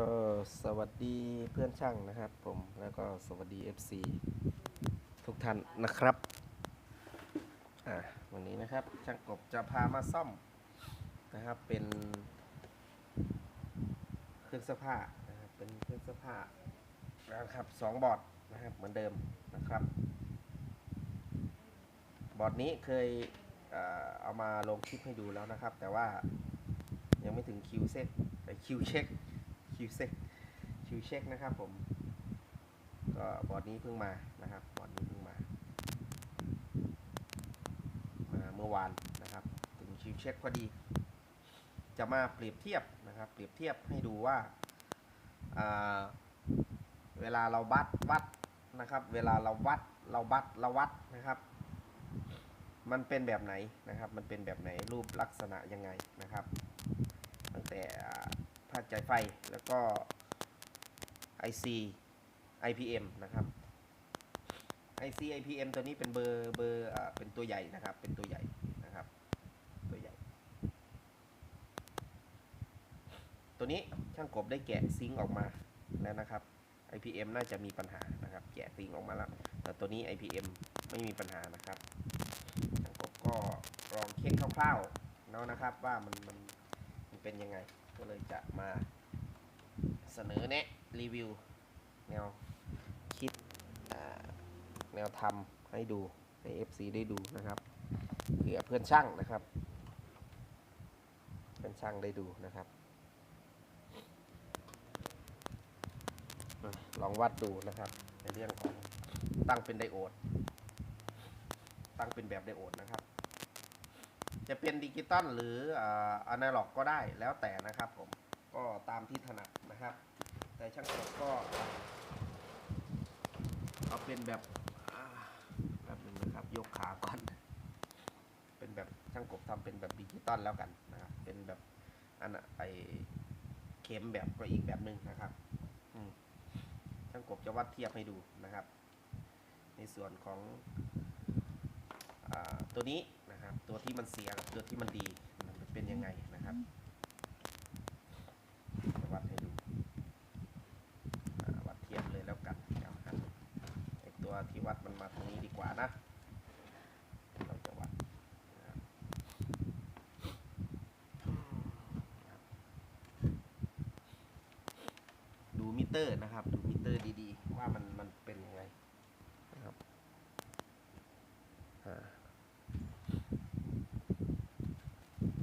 ก็สวัสดีเพื่อนช่างนะครับผมแล้วก็สวัสดี FC ทุกท่านนะครับอ่าวันนี้นะครับช่างกบจะพามาซ่อมนะครับเป็นเครื่องเสื้อผ้านะครับเป็นเครื่องเสื้อผ้านะครับสองบอร์ดนะครับเหมือนเดิมนะครับบอร์ดนี้เคยเอามาลงคลิปให้ดูแล้วนะครับ แต่ว่ายังไม่ถึงคิวเซ็กคิวเช็ค คิวเซ็กคิวเช็คนะครับผม ก็บอร์ดนี้เพิ่งมานะครับบอร์ดนี้เพิ่งมา มาเมื่อวานนะครับ ถึงคิวเช็คพอดี จะมาเปรียบเทียบนะครับ เปรียบเทียบให้ดูว่าอ่าเวลาเราวัดวัดนะครับ เวลาเราวัดเราวัดเราวัดนะครับ มันเป็นแบบไหนนะครับ มันเป็นแบบไหนรูปลักษณะยังไงนะครับ ตั้งแต่ ภาคจ่ายไฟแล้วก็ IC IPM นะครับ IC IPM ตัวนี้เป็นเบอร์เบอร์เป็นตัวใหญ่นะครับ เป็นตัวใหญ่นะครับ ตัวใหญ่ ตัวนี้ช่างกบได้แกะซิงค์ออกมาแล้วนะครับ IPM น่าจะมีปัญหานะครับ แกะซิงค์ออกมาแล้ว แต่ตัวนี้ IPM ไม่มีปัญหานะครับช่างกบก็ลองเช็คคร่าวๆแล้วนะครับว่ามันมันเป็นยังไง ก็เลยจะมาเสนอแนะรีวิว แนวคิดแนวทำให้ดูให้ FC ได้ดูนะครับเผื่อเพื่อนช่างนะครับ เพื่อนช่างได้ดูนะครับ ลองวัดดูนะครับในเรื่องของตั้งเป็นไดโอด ตั้งเป็นแบบไดโอดนะครับ จะเป็นดิจิตอลหรืออะนาล็อกก็ได้แล้วแต่นะครับผมก็ตามที่ถนัดนะครับ แต่ช่างกบก็เอาเป็นแบบแบบหนึงนะครับยกขาก่อน เป็นแบบช่างกบทำเป็นแบบดิจิตอลแล้วกันนะครับเป็นแบบอันน่ะไอเข็มแบบก็อีกแบบหนึ่งนะครับอืช่างกบจะวัดเทียบให้ดูนะครับ ในส่วนของ ตัวนี้นะครับตัวที่มันเสียกับตัวที่มันดีมันเป็นยังไงนะครับจะวัดให้ดูอ่าวัดเทียบเลยแล้วกันเดี๋ยวหันไอตัวที่วัดมันมาตรงนี้ดีกว่านะเราจะวัดนะครับดูมิเตอร์นะครับ ดูมิเตอร์ดีๆ ว่ามันมันเป็นยังไงนะครับอ่า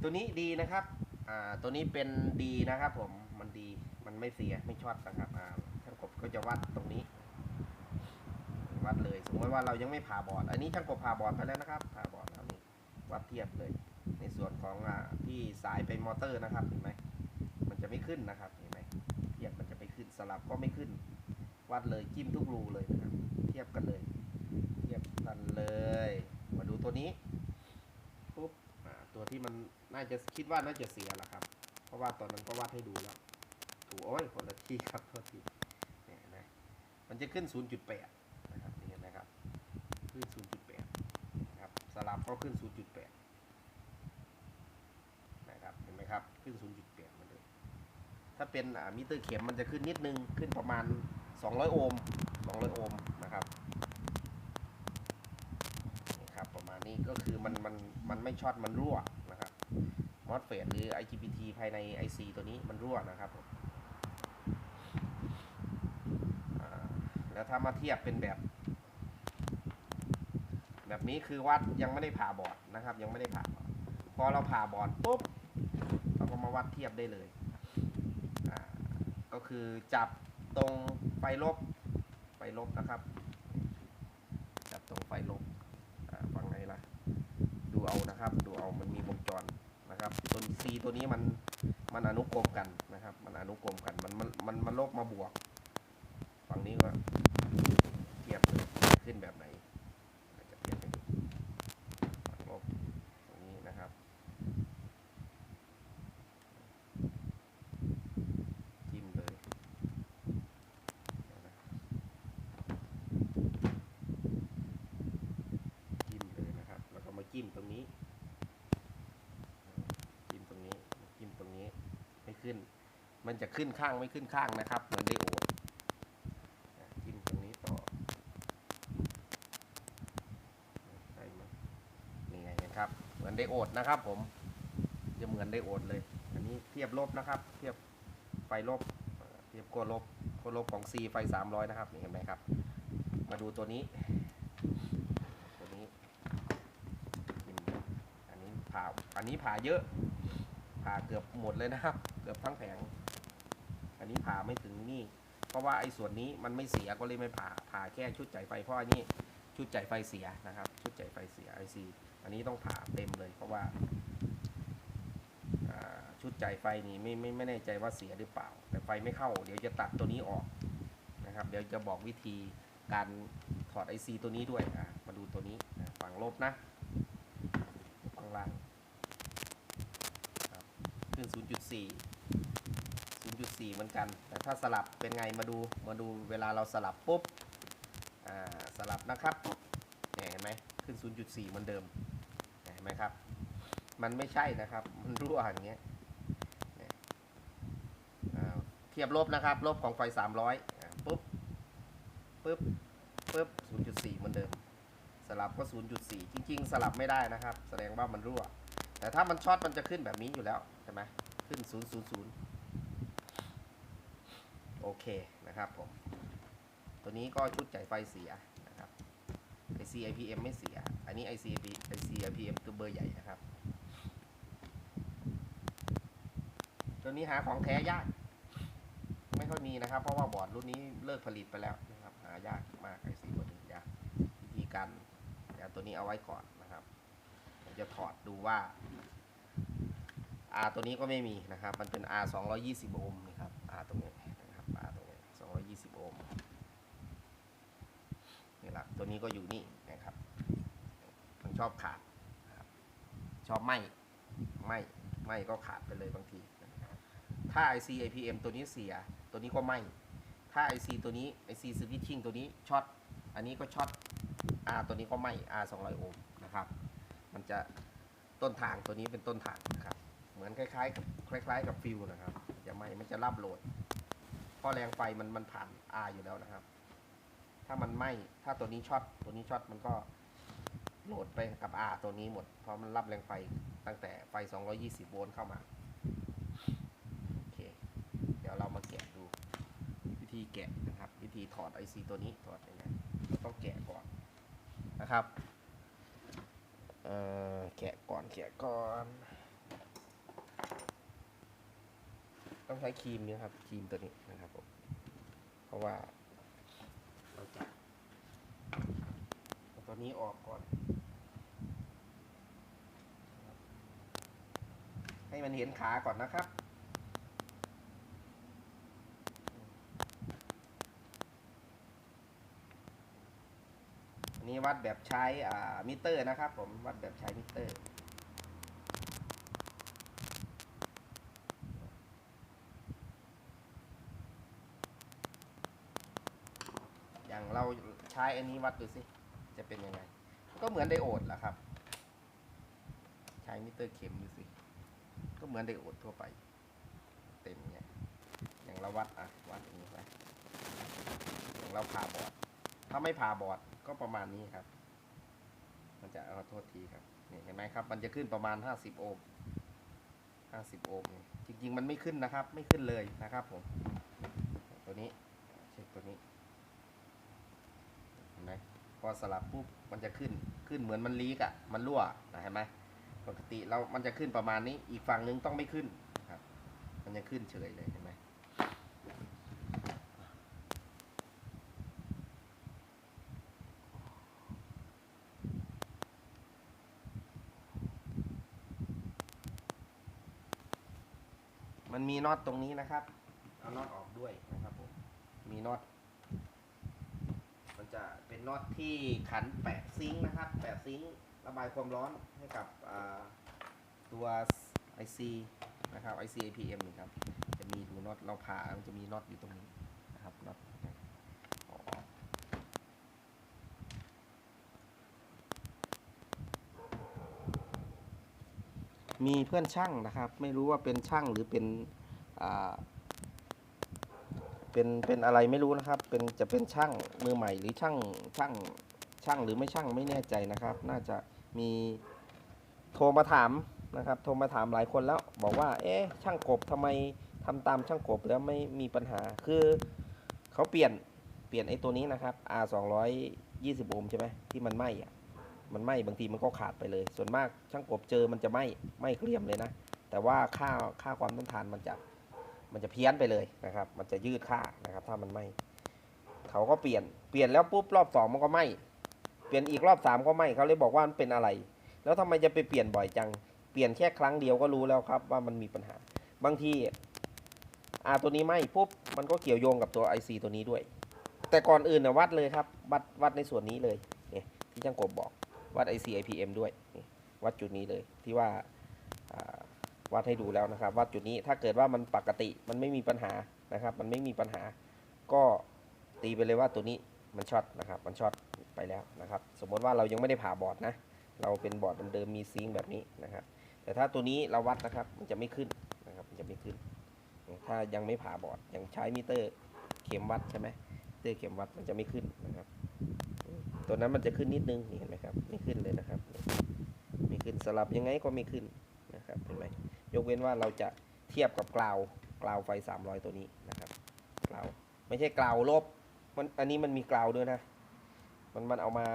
ตัวนี้ดีนะครับ อ่า ตัวนี้เป็นดีนะครับ ผม มันดี มันไม่เสีย ไม่ช็อตนะครับ อ่าช่างกบก็จะวัดตรงนี้ วัดเลย สมมติว่าเรายังไม่ผ่าบอร์ด อันนี้ช่างกบผ่าบอร์ดไปแล้วนะครับ ผ่าบอร์ดแล้วนี่วัดเทียบเลย ในส่วนของอ่าที่สายไปมอเตอร์นะครับ เห็นไหมมันจะไม่ขึ้นนะครับ เห็นไหมเทียบมันจะไม่ขึ้น สลับก็ไม่ขึ้น วัดเลย จิ้มทุกรูเลยนะครับ เทียบกันเลย เทียบกันเลย มาดูตัวนี้ ตัวที่มันน่าจะคิดว่าน่าจะเสียแหละครับ เพราะว่าตอนนั้นก็วัดให้ดูแล้วถูกโอ้ยคนละที่ครับโทษทีเนี่ยนะมันจะขึ้น 0.8 นะครับนี่เห็นไหมครับ ขึ้น 0.8 นะครับสลับก็ขึ้น 0.8 นะครับเห็นไหมครับขึ้น 0.8มือนเดิมถ้าเป็นมิเตอร์เข็มมันจะขึ้นนิดนึงขึ้นประมาณ 200 โอห์ม 200 โอห์มนะครับ นี่ครับประมาณ นี้ก็คือมันมันมันไม่ช็อตมันรั่วนะครับมอสเฟดหรือ IGBT ภายใน IC ตัวนี้มันรั่วนะครับผมแล้วถ้ามาเทียบเป็นแบบ แบบนี้คือวัดยังไม่ได้ผ่าบอร์ดนะครับ ยังไม่ได้ผ่าบอร์ดพอเราผ่าบอร์ดปุ๊บเราก็มาวัดเทียบได้เลย ก็คือจับตรงไฟลบไฟลบนะครับตรงไฟลบ อ่าฝั่งไหนล่ะ ดูเอานะครับ ดูเอามันมีวงจรนะครับตัว C ตัวนี้มันมันอนุกรมกันนะครับ มันอนุกรมกันมันมันมันมันลบมาบวก ฝั่งนี้ก็เทียบเลยขึ้นแบบไหนอาจจะเทียบให้ดูฝั่งลบตรงนี้นะครับจิ้มเลยเดี๋ยวนะ จิ้มเลยนะครับ แล้วก็มาจิ้มตรงนี้ จะขึ้นข้างไม่ขึ้นข้างนะครับ เหมือนไดโอดจิ้มตรงนี้ต่อใช่ไหมนี่ไงเห็นครับ เหมือนไดโอดนะครับ ผม จะเหมือนไดโอดเลย อันนี้เทียบลบนะครับ เทียบไฟลบ เทียบขั้วลบขั้วลบของ C ไฟ 300 นะครับ นี่เห็นไหมครับ มาดูตัวนี้ ตัวนี้ อันนี้ผ่า อันนี้ผ่าเยอะผ่าเกือบหมดเลยนะครับ เกือบทั้งแผง นนี้ผ่าไม่ถึงนี่ เพราะว่าไอ้ส่วนนี้มันไม่เสียก็เลยไม่ผ่าผ่าแค่ชุดจ่ายไฟเพราะอันนี้ชุดจ่ายไฟเสียนะครับ ชุดจ่ายไฟเสีย IC อันนี้ต้องผ่าเต็มเลยเพราะว่าชุดจ่ายไฟนี่ไม่ไม่ไม่แน่ใจว่าเสียหรือเปล่า แต่ไฟไม่เข้า เดี๋ยวจะตัดตัวนี้ออกนะครับ เดี๋ยวจะบอกวิธีการถอด IC ตัวนี้ด้วยอะมาดูตัวนี้นะฝั่งลบนะข้างล่างครับขึ้น0.4 4 เหมือนกัน แต่ถ้าสลับเป็นไงมาดูมาดูเวลาเราสลับปุ๊บสลับนะครับเนี่ยเห็นไหมขึ้น 0.4 เหมือนเดิมเห็นไหมครับ มันไม่ใช่นะครับ มันรั่วอย่างเงี้ยเทียบลบนะครับ ลบของไฟ 300อ่าปุ๊บปุ๊บปุ๊บ 0.4 เหมือนเดิม สลับก็ 0.4 จริง ๆ สลับไม่ได้นะครับ แสดงว่ามันรั่ว แต่ถ้ามันช็อตมันจะขึ้นแบบนี้อยู่แล้ว ใช่ไหมขึ้น 000 อเคนะครับผม ตัวนี้ก็ชุดจ่ายไฟเสียนะครับ IC IPM ไม่เสีย อันนี้ IC IC IPM ตัวเบอร์ใหญ่นะครับ ตัวนี้หาของแท้ยาก ไม่ค่อยมีนะครับ เพราะว่าบอร์ดรุ่นนี้เลิกผลิตไปแล้วนะครับ หายากมาก IC ตัวนี้ยากวิธีการเดี๋ยวตัวนี้เอาไว้ก่อนนะครับผมจะถอดดูว่า R ตัวนี้ก็ไม่มีนะครับ มันเป็น R 220โอห์มนะครับ R ตรงนี้นะครับ R ตรงนี้ 220 โอห์มนี่แหละตัวนี้ก็อยู่นี่นะครับมันชอบขาด ชอบไหมไหมไหมก็ขาดไปเลยบางทีถ้า IC APM ตัวนี้เสีย ตัวนี้ก็ไหมถ้า IC ตัวนี้ IC switching ตัวนี้ช็อตอันนี้ก็ช็อต R ตัวนี้ก็ไหม R 200 โอห์มนะครับ มันจะต้นทางตัวนี้เป็นต้นทางนะครับ เหมือนคล้ายๆกับคล้าย ๆ กับฟิวนะครับ จะไหมมันจะรับโหลด เพราะแรงไฟมันมันผ่าน R อยู่แล้วนะครับ ถ้ามันไหม้ถ้าตัวนี้ช็อตตัวนี้ช็อตมันก็โหลดไปกับ R ตัวนี้หมด เพราะมันรับแรงไฟตั้งแต่ไฟ 220 โวลต์เข้ามาโอเคเดี๋ยวเรามาแกะดู วิธีแกะนะครับ วิธีถอด IC ตัวนี้ถอดยังไงต้องแกะก่อนนะครับเอ่อแกะก่อนแกะก่อน ต้องใช้ครีมนี้ครับครีมตัวนี้นะครับผมเพราะว่าเราจะตัวนี้ออกก่อน ให้มันเห็นขาก่อนนะครับอันนี้วัดแบบใช้มิเตอร์นะครับผมวัดแบบใช้มิเตอร์ อย่างเราใช้อันนี้วัดดูสิ จะเป็นยังไง ก็เหมือนไดโอดแหละครับ ใช้มิเตอร์เข็มดูสิ ก็เหมือนไดโอดทั่วไป เต็มเนี่ย อย่างเราวัดอะ วัดอย่างนี้ไปอย่างเราผ่าบอร์ดถ้าไม่ผ่าบอร์ดก็ประมาณนี้ครับ มันจะเอาโทษทีครับนี่เห็นไหมครับ มันจะขึ้นประมาณ 50 โอห์ม50 โอห์มจริงๆ มันไม่ขึ้นนะครับ ไม่ขึ้นเลยนะครับผม ตัวนี้ เช็คตัวนี้ ไหมพอสลับปุ๊บมันจะขึ้นขึ้นเหมือนมันลีกอะ่ะมันรั่วนะเห็นไหมปกติเรามันจะขึ้นประมาณนี้อีกฝั่งนึงต้องไม่ขึ้นครับ มันจะขึ้นเฉยเลยเห็นไหมมันมีน็อตตรงนี้นะครับ เอาน็อตออกด้วยนะครับผม มีน็อต จะเป็นน็อตที่ขันแปะซิงค์นะครับแปะซิงค์ระบายความร้อนให้กับตัว IC นะครับ IC APM นี่ครับจะมีดูน็อตเราผ่ามันจะมีน็อตอยู่ตรงนี้นะครับน็อตมีเพื่อนช่างนะครับ ไม่รู้ว่าเป็นช่างหรือเป็นอ่า เป็นเป็นอะไรไม่รู้นะครับ เป็นจะเป็นช่างมือใหม่หรือช่างช่างช่างหรือไม่ช่างไม่แน่ใจนะครับ น่าจะมีโทรมาถามนะครับ โทรมาถามหลายคนแล้วบอกว่า เอ๊ะช่างกบทำไมทำตามช่างกบแล้วไม่มีปัญหา คือเขาเปลี่ยนเปลี่ยนไอ้ตัวนี้นะครับ R 220โอห์มใช่ไหมที่มันไหม้อะมันไหม้บางทีมันก็ขาดไปเลย ส่วนมากช่างกบเจอมันจะไหม้ไหม้เกลี่ยมเลยนะ แต่ว่าค่าค่าความต้านทานมันจะ มันจะเพี้ยนไปเลยนะครับ มันจะยืดค่านะครับ ถ้ามันไหมเขาก็เปลี่ยน เปลี่ยนแล้วปุ๊บรอบสองมันก็ไหมเปลี่ยนอีกรอบสามก็ไหมเขาเลยบอกว่ามันเป็นอะไร แล้วทำไมจะไปเปลี่ยนบ่อยจัง เปลี่ยนแค่ครั้งเดียวก็รู้แล้วครับ ว่ามันมีปัญหา บางทีอาตัวนี้ไหมปุ๊บ มันก็เกี่ยวโยงกับตัว IC ตัวนี้ด้วย แต่ก่อนอื่นนะวัดเลยครับ วัดวัดในส่วนนี้เลย เนี่ยที่ช่างกบบอก วัด IC IPM ด้วยนี่วัดจุดนี้เลยที่ว่า อ่าวัดให้ดูแล้วนะครับวัดจุดนี้ถ้าเกิดว่ามันปกติมันไม่มีปัญหานะครับ มันไม่มีปัญหา ก็ตีไปเลยว่าตัวนี้มันช็อตนะครับ มันช็อตไปแล้วนะครับ สมมติว่าเรายังไม่ได้ผ่าบอร์ดนะ เราเป็นบอร์ดเดิมๆมีซิงค์แบบนี้นะครับ แต่ถ้าตัวนี้เราวัดนะครับ มันจะไม่ขึ้นนะครับ มันจะไม่ขึ้น ถ้ายังไม่ผ่าบอร์ดยังใช้มิเตอร์เข็มวัดใช่ไหมมิเตอร์เข็มวัดมันจะไม่ขึ้นนะครับ ตัวนั้นมันจะขึ้นนิดนึงเห็นไหมครับ ไม่ขึ้นเลยนะครับ ไม่ขึ้นสลับยังไงก็ไม่ขึ้น ยกเว้นว่าเราจะเทียบกับกราวกราวไฟ 300 ตัวนี้นะครับกราวไม่ใช่กราวลบมันอันนี้มันมีกราวด้วยนะ มันมันเอามา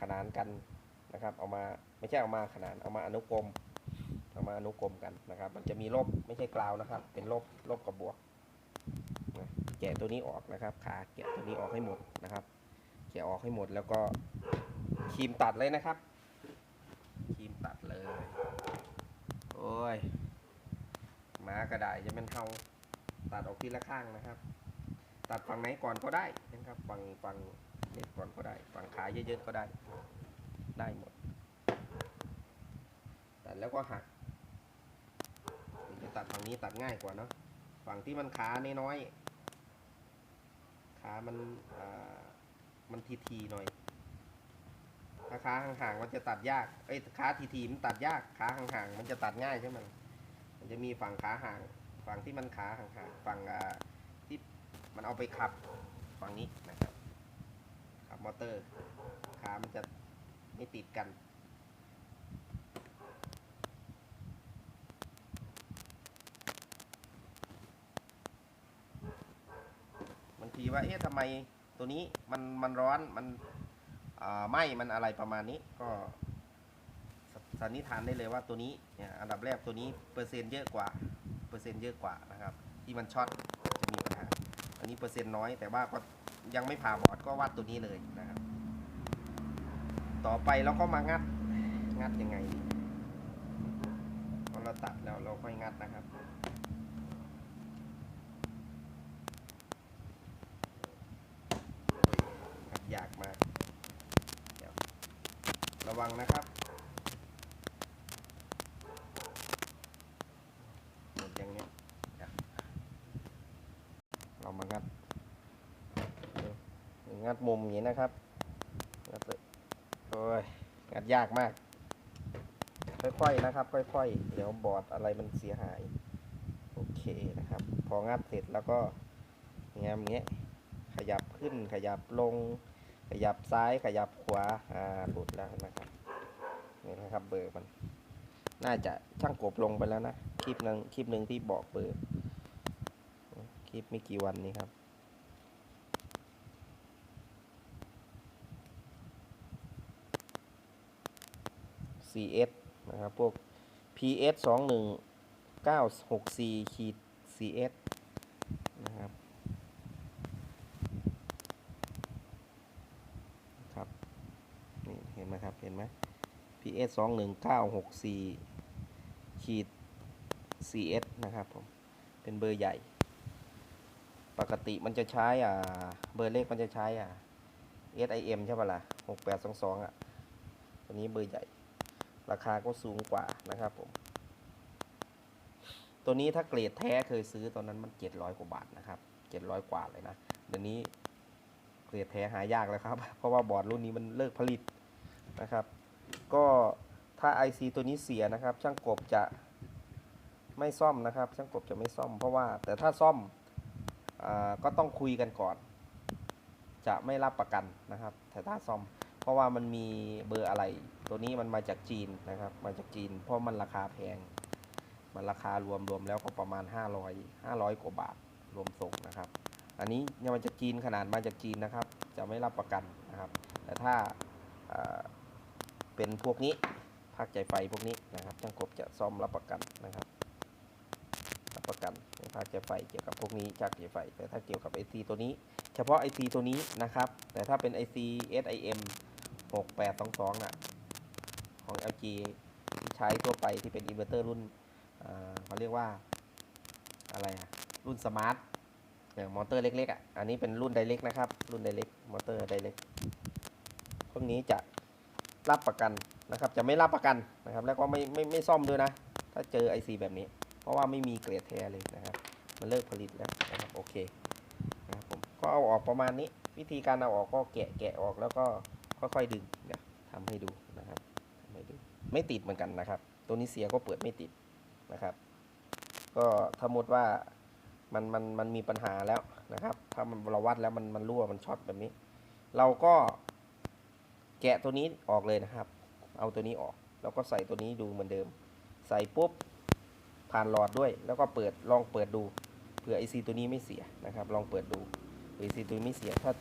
ขนานกันนะครับ เอามาไม่ใช่เอามาขนานเอามาอนุกรมเอามาอนุกรมกันนะครับ มันจะมีลบไม่ใช่กราวนะครับ เป็นลบลบกับบวกแกะตัวนี้ออกนะครับ ขาแกะตัวนี้ออกให้หมดนะครับแกะออกให้หมดแล้วก็ครีมตัดเลยนะครับครีมตัดเลย อ้ยหมากระไดจะเป็นเฮาตัดออกทีละข้างนะครับ ตัดฝั่งไหนก่อนก็ได้นะครับฝั่งฝั่งเล็กก่อนก็ได้ฝั่งขาเยอะๆก็ได้ ได้หมด ตัดแล้วก็หักจะตัดฝั่งนี้ตัดง่ายกว่าเนาะฝั่งที่มันขาน้อยๆขามันอ่ามันทีๆหน่อย ถ้าขาห่างๆมันจะตัดยาก เอ้ยขาทีๆมันตัดยากขาห่างๆมันจะตัดง่ายใช่ไหมมันจะมีฝั่งขาห่าง ฝั่งที่มันขาห่างๆฝั่งที่มันเอาไปขับฝั่งนี้นะครับ ขับมอเตอร์ขามันจะไม่ติดกันบางทีว่าเอ๊ะทำไมตัวนี้มันมันร้อนมัน ไหมมันอะไรประมาณนี้ก็สันนิษฐานได้เลยว่าตัวนี้เนี่ยอันดับแรกตัวนี้เปอร์เซ็นต์เยอะกว่าเปอร์เซ็นต์เยอะกว่านะครับ ที่มันช็อตจะมีปัญหาอันนี้เปอร์เซ็นต์น้อยแต่ว่าก็ยังไม่ผ่าบอร์ดก็วัดตัวนี้เลยนะครับ ต่อไปเราก็มางัดงัดยังไงพอเราตัดแล้วเราค่อยงัดนะครับครับยากมาก เดี๋ยวระวังนะครับ หมดอย่างเนี้ยเดี๋ยวเรามางัดเออ งัดมุมอย่างนี้นะครับงัดเลยโอ้ยงัดยากมาก ค่อยๆนะครับ ค่อยๆ เดี๋ยวบอร์ดอะไรมันเสียหาย โอเคนะครับ พองัดเสร็จแล้วก็งามเงี้ยขยับขึ้นขยับลง ขยับซ้ายขยับขวาอ่าหลุดแล้วนะครับนี่นะครับเบอร์มัน น่าจะช่างกบลงไปแล้วนะคลิปหนึ่งคลิปหนึ่งที่บอกเบอร์คลิปไม่กี่วันนี้ครับ CS นะครับ พวก PS สองหนึ่งเก้าหกสี่ขีด CS นะครับครับนี่เห็นไหมครับ เห็นไหม PS สองหนึ่งเก้าหกสี่ขีด CS นะครับผม เป็นเบอร์ใหญ่ ปกติมันจะใช้อ่า เบอร์เล็กมันจะใช้อ่า SIM ใช่ปะล่ะหกแปดสองสองอะ ตัวนี้เบอร์ใหญ่ ราคาก็สูงกว่านะครับผม ตัวนี้ถ้าเกรดแท้เคยซื้อตอนนั้นมันเจ็ดร้อยกว่าบาทนะครับเจ็ดร้อยกว่าเลยนะ เดี๋ยวนี้เกรดแท้หายากแล้วครับ เพราะว่าบอร์ดรุ่นนี้มันเลิกผลิตนะครับ ก็ถ้า IC ตัวนี้เสียนะครับ ช่างกบจะไม่ซ่อมนะครับ ช่างกบจะไม่ซ่อม เพราะว่าแต่ถ้าซ่อมอก็ต้องคุยกันก่อน จะไม่รับประกันนะครับแต่ถ้าซ่อม เพราะว่ามันมีเบอร์อะไร ตัวนี้มันมาจากจีนนะครับ มาจากจีน เพราะมันราคาแพง มันราคารวมรวมแล้วก็ประมาณ 500 500 กว่าบาทรวมส่งนะครับ อันนี้ยังมาจากจีนขนาดมาจากจีนนะครับ จะไม่รับประกันนะครับ แต่ถ้าาเป็นพวกนี้ภาคใจไฟพวกนี้นะครับช่างกบจะซ่อมรับประกันนะครับรับประกันในภาคใจไฟเกี่ยวกับพวกนี้จากใจไฟ แต่ถ้าเกี่ยวกับ IC ตัวนี้ เฉพาะ IC ตัวนี้นะครับ แต่ถ้าเป็น IC SIM 6822น่ะ ของ LG ที่ใช้ทั่วไปที่เป็นอินเวอร์เตอร์รุ่นเขาเรียกว่าอะไรอะรุ่นสมาร์ทเนี่ยมอเตอร์เล็กๆอะ อันนี้เป็นรุ่นไดเ c กนะครับ รุ่นไดเ c กมอเตอร์ไดเ c กพวกนี้จะรับประกันนะครับ จะไม่รับประกันนะครับ แล้วก็ไม่ไม่ไม่ซ่อมด้วยนะ ถ้าเจอ IC แบบนี้ เพราะว่าไม่มีเกรดแท้เลยนะครับ มันเลิกผลิตแล้วนะครับ โอเคนะครับผม ก็เอาออกประมาณนี้ วิธีการเอาออกก็แกะแกะออกแล้วก็ ค่อยๆดึงเดี๋ยวทำให้ดูนะครับทำให้ดูไม่ติดเหมือนกันนะครับ ตัวนี้เสียก็เปิดไม่ติดนะครับ ก็ถ้าหมดว่ามันมันมันมีปัญหาแล้วนะครับ ถ้ามันเราวัดแล้วมันมันรั่วมันช็อตแบบนี้ เราก็แกะตัวนี้ออกเลยนะครับ เอาตัวนี้ออก แล้วก็ใส่ตัวนี้ดูเหมือนเดิม ใส่ปุ๊บผ่านหลอดด้วย แล้วก็เปิดลองเปิดดูเผื่อไอซีตัวนี้ไม่เสียนะครับ ลองเปิดดูไอซีตัวนี้ไม่เสียถ้า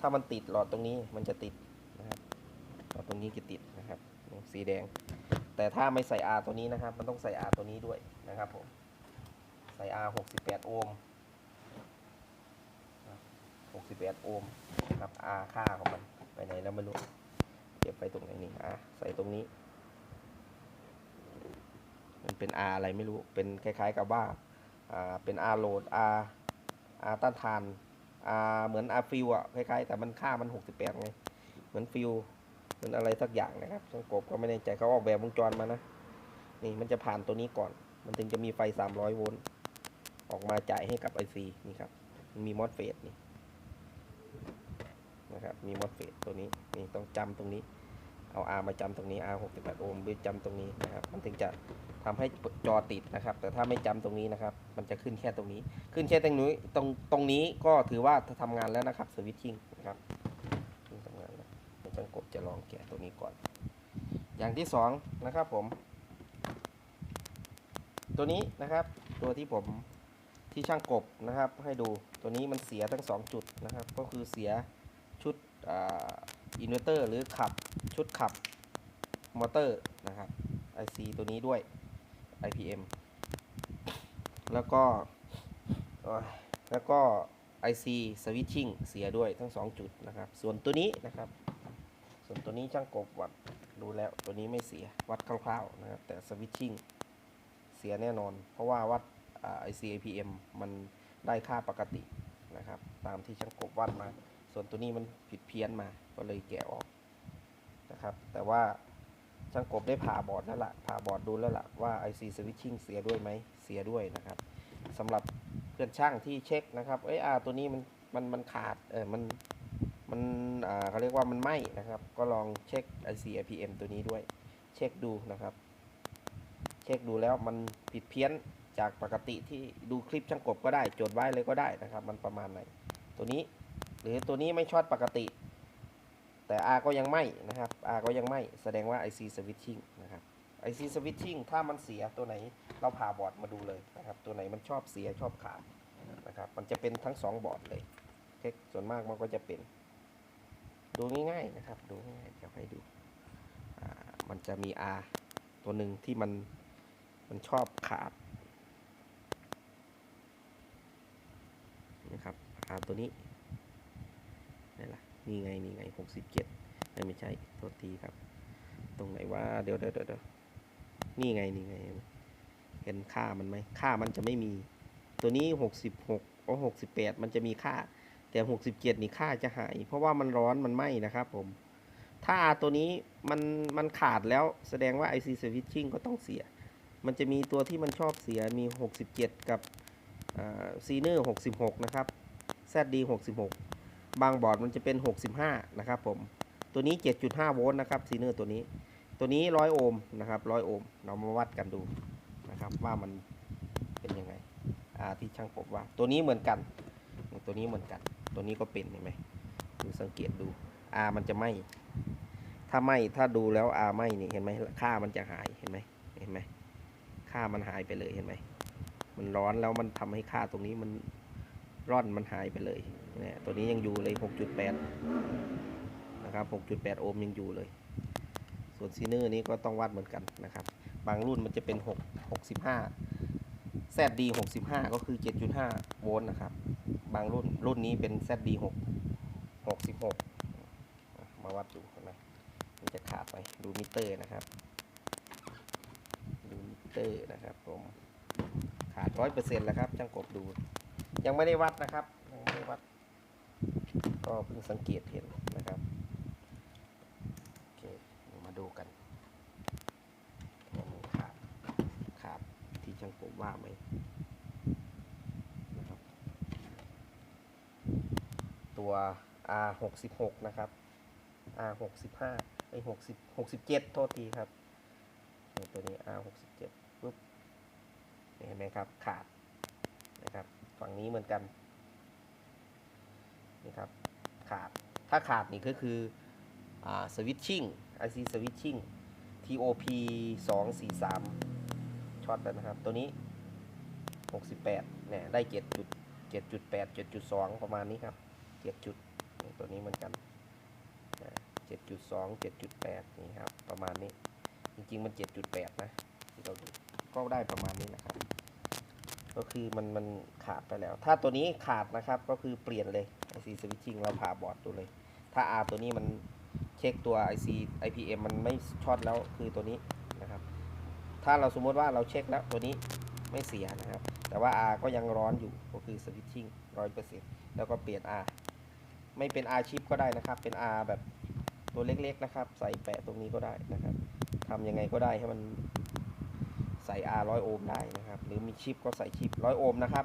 ถ้ามันติดหลอดตรงนี้มันจะติด หลอดตรงนี้จะติดนะครับสีแดง แต่ถ้าไม่ใส่ R ตัวนี้นะครับ มันต้องใส่ R ตัวนี้ด้วยนะครับผม ใส่ R 68 โอห์ม68 โอห์มนะครับ R ค่าของมันไปไหนแล้วไม่รู้เก็บไปตรงไหนนี่อะใส่ตรงนี้ มันเป็น R อะไรไม่รู้ เป็นคล้ายๆกับว่าอ่าเป็น R โหลด R R ต้านทาน R เหมือน R ฟิวอะคล้ายๆ แต่มันค่ามัน 68 ไง เหมือนฟิว มือนอะไรสักอย่างนะครับช่างกบก็ไม่แน่ใจเขาออกแบบวงจรมานะ นี่มันจะผ่านตัวนี้ก่อน มันถึงจะมีไฟ 300 โวลต์ ออกมาจ่ายให้กับ IC นี่ครับมันมีมอสเฟตนี่นะครับ มีมอสเฟตตัวนี้ นี่ต้องจำตรงนี้ เอา R มาจำตรงนี้ R 68 โอห์มหรือจำตรงนี้นะครับ มันถึงจะทำให้จอติดนะครับ แต่ถ้าไม่จำตรงนี้นะครับ มันจะขึ้นแค่ตรงนี้ ขึ้นแค่ตรงนี้ ตรงตรงนี้ก็ถือว่าทำงานแล้วนะครับสวิตชิ่งนะครับ จะลองแกะตัวนี้ก่อน อย่างที่สองนะครับผม ตัวนี้นะครับตัวที่ผมที่ช่างกบนะครับ ให้ดูตัวนี้มันเสียทั้งสองจุดนะครับ ก็คือเสียชุดอินเวอร์เตอร์หรือขับชุดขับมอเตอร์นะครับ IC ตัวนี้ด้วย IPM แล้วก็แล้วก็ IC switching เสียด้วยทั้ง 2 จุดนะครับ ส่วนตัวนี้นะครับ ส่วนตัวนี้ช่างกบวัดดูแล้วตัวนี้ไม่เสียวัดคร่าวๆนะครับแต่ switching เสียแน่นอน เพราะว่าวัดไอ่า IC IPM มันได้ค่าปกตินะครับ ตามที่ช่างกบวัดมา ส่วนตัวนี้มันผิดเพี้ยนมาก็เลยแกะออกนะครับ แต่ว่าช่างกบได้ผ่าบอร์ดแล้วละ่ะผ่าบอร์ดดูแล้วละ่ะว่า IC switching เสียด้วยไหมเสียด้วยนะครับสำหรับเพื่อนช่างที่เช็คนะครับเอ้ยอาตัวนี้มันมันมันขาดเออมัน มันอ่าเขาเรียกว่ามันไหมนะครับ ก็ลองเช็ค IC IPM ตัวนี้ด้วย เช็คดูนะครับ เช็คดูแล้วมันผิดเพี้ยนจากปกติที่ดูคลิปช่างกบก็ได้จดไว้เลยก็ได้นะครับ มันประมาณไหน ตัวนี้ หรือตัวนี้ไม่ช็อตปกติ แต่ R ก็ยังไม่นะครับ R ก็ยังไม่แสดงว่า IC switching นะครับ IC switching ถ้ามันเสียตัวไหนเราผ่าบอร์ดมาดูเลยนะครับ ตัวไหนมันชอบเสียชอบขาดนะครับ มันจะเป็นทั้งสองบอร์ดเลยเช็คส่วนมากมันก็จะเป็น ดูง่ายๆนะครับ ดูง่ายๆเดี๋ยวให้ดู มันจะมี R ตัวหนึ่งที่มัน มันชอบขาดนะครับ R ตัวนี้นี่ละนี่ไง นี่ไงหกสิบเจ็ดไม่ใช่โทษทีครับ ตรงไหนว่าเดี๋ยวเดี๋ยวเดี๋ยวนี่ไง นี่ไง เห็นค่ามันไหม ค่ามันจะไม่มี ตัวนี้หกสิบหกโอ้หกสิบแปดมันจะมีค่า แต่หกสิบเจ็ดนี่ค่าจะหาย เพราะว่ามันร้อนมันไหม้นะครับผม ถ้าตัวนี้มันมันขาดแล้วแสดงว่า IC switching ก็ต้องเสีย มันจะมีตัวที่มันชอบเสียมี 67 กับซีเนอร์66 นะครับ ZD 66 บางบอร์ดมันจะเป็น 65 นะครับผม ตัวนี้ 7.5 โวลต์นะครับซีเนอร์ตัวนี้ ตัวนี้ 100 โอห์มนะครับ 100 โอห์ม เรามาวัดกันดูนะครับว่ามันเป็นยังไงที่ช่างผมว่า ตัวนี้เหมือนกัน ตัวนี้เหมือนกัน ตัวนี้ก็เป็นเห็นไหมดูสังเกตดู R มันจะไหมถ้าไหมถ้าดูแล้ว R ไหมนี่เห็นไหมค่ามันจะหายเห็นไหมเห็นไหมค่ามันหายไปเลยเห็นไหมมันร้อนแล้วมันทำให้ค่าตรงนี้มันร่อนมันหายไปเลยเนี่ยตัวนี้ยังอยู่เลย 6.8 นะครับ 6.8 โอห์มยังอยู่เลย ส่วนซีเนอร์นี้ก็ต้องวัดเหมือนกันนะครับ บางรุ่นมันจะเป็น 6 65 ZD 65 ก็คือ 7.5 โวลต์นะครับ บางรุ่นรุ่นนี้เป็น ZD 6 66 มาวัดดูเห็นไหมมันจะขาดไปดูมิเตอร์นะครับ ดูมิเตอร์นะครับผมขาดร้อยเปอร์เซ็นต์แล้วครับช่างกบดู ยังไม่ได้วัดนะครับยังไม่ได้วัด ก็เพิ่งสังเกตเห็นนะครับโอเคมาดูกันขาดขาดที่ช่างผมว่าไหมนะครับ ตัว R 6 6นะครับ R 6 5ไอ้60 67 โทษทีครับตัวนี้ R 67ปุ๊บเห็นไหมครับ ขาดนะครับ ฝั่งนี้เหมือนกันนี่ครับ ขาด ถ้าขาดนี่ก็คืออ่า switching IC switching TOP 2 4 3ช็อตแล้วนะครับ ตัวนี้ 68เนี่ยได้7จุด7.8 7.2 ประมาณนี้ครับ 7จุดนี่ตัวนี้เหมือนกันนะ7.2 7.8นี่ครับ ประมาณนี้ จริงๆมัน7.8นะที่เราดูก็ได้ประมาณนี้นะครับ ก็คือมันมันขาดไปแล้ว ถ้าตัวนี้ขาดนะครับก็คือเปลี่ยนเลย IC switching เราผ่าบอร์ดดูเลย ถ้า R ตัวนี้มันเช็คตัว IC IPM มันไม่ช็อตแล้วคือตัวนี้นะครับ ถ้าเราสมมติว่าเราเช็คแล้วตัวนี้ไม่เสียนะครับ แต่ว่า R ก็ยังร้อนอยู่ก็คือ switching 100%แล้วก็เปลี่ยน R ไม่เป็น R chip ก็ได้นะครับ เป็น R แบบตัวเล็กๆนะครับ ใส่แปะตรงนี้ก็ได้นะครับทำยังไงก็ได้ให้มันใส่ R 100โอห์มได้นะครับ หรือมีชิปก็ใส่ชิป100โอห์มนะครับ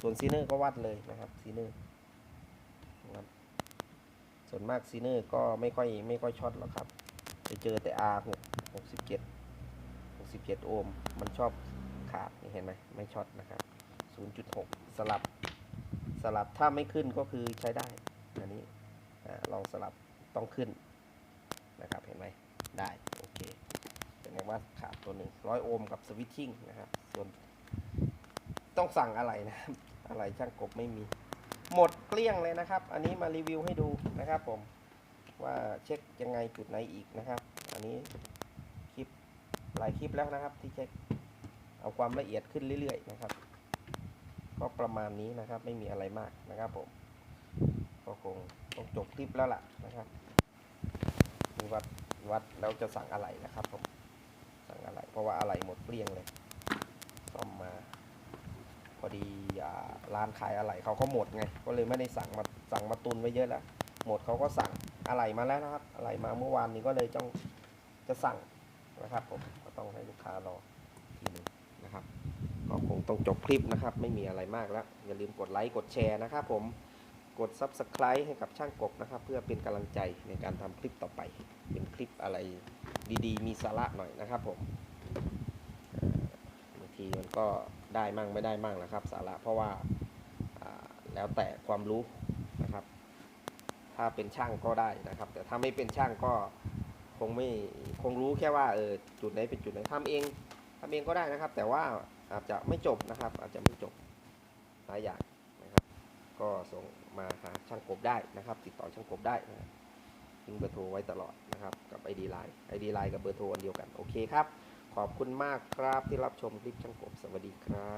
ส่วนซีเนอร์ก็วัดเลยนะครับซีเนอร์ส่วนมากซีเนอร์ก็ไม่ค่อยไม่ค่อยช็อตหรอกครับ จะเจอแต่ R 6 67 67โอห์มมันชอบขาดนี่เห็นไหมไม่ช็อตนะครับ0.6สลับสลับถ้าไม่ขึ้นก็คือใช้ได้ อันนี้ลองสลับต้องขึ้นนะครับเห็นไหมได้โอเคแสดงว่าขาดตัวหนึ่งร้อยโอห์มกับสวิตชิ่งนะครับส่วนต้องสั่งอะไรนะอะไรช่างกบไม่มี หมดเกลี้ยงเลยนะครับ อันนี้มารีวิวให้ดูนะครับผมว่าเช็คยังไงจุดไหนอีกนะครับ อันนี้คลิปหลายคลิปแล้วนะครับ ที่เช็คเอาความละเอียดขึ้นเรื่อยๆนะครับ ก็ประมาณนี้นะครับไม่มีอะไรมากนะครับผม ก็คงต้องจบคลิปแล้วล่ะนะครับมีวัดวัดแล้วจะสั่งอะไรนะครับผมสั่งอะไรเพราะว่าอะไรหมดเกลี้ยงเลยซ่อมมา พอดีร้านขายอะไหล่เขาก็หมดไงก็เลยไม่ได้สั่งมาสั่งมาตุนไว้เยอะแล้วหมดเขาก็สั่งอะไหล่มาแล้วนะครับ อะไหล่มาเมื่อวานนี้ก็เลยต้องจะสั่งนะครับผมก็ต้องให้ลูกค้ารอทีนึงนะครับก็คงต้องจบคลิปนะครับ ไม่มีอะไรมากแล้ว อย่าลืมกดไลค์กดแชร์นะครับผม กด Subscribe ให้กับช่างกบนะครับ เพื่อเป็นกำลังใจในการทำคลิปต่อไป เป็นคลิปอะไรดีๆ มีสาระหน่อยนะครับผมบางทีมันก็ได้มั่งไม่ได้มั่งนะครับ สาระเพราะว่าอ่าแล้วแต่ความรู้นะครับ ถ้าเป็นช่างก็ได้นะครับ แต่ถ้าไม่เป็นช่างก็คงไม่คงรู้แค่ว่าเออจุดไหนเป็นจุดไหนทำเองทำเองก็ได้นะครับ แต่ว่าอาจจะไม่จบนะครับ อาจจะไม่จบหลายอย่างนะครับ ก็ส่ง มาหาช่างกบได้นะครับ ติดต่อช่างกบได้นะครับทิ้งเบอร์โทรไว้ตลอดนะครับ กับ ID Line ID Line กับเบอร์โทรอันเดียวกัน โอเคครับ ขอบคุณมากครับที่รับชมคลิปช่างกบ สวัสดีครับ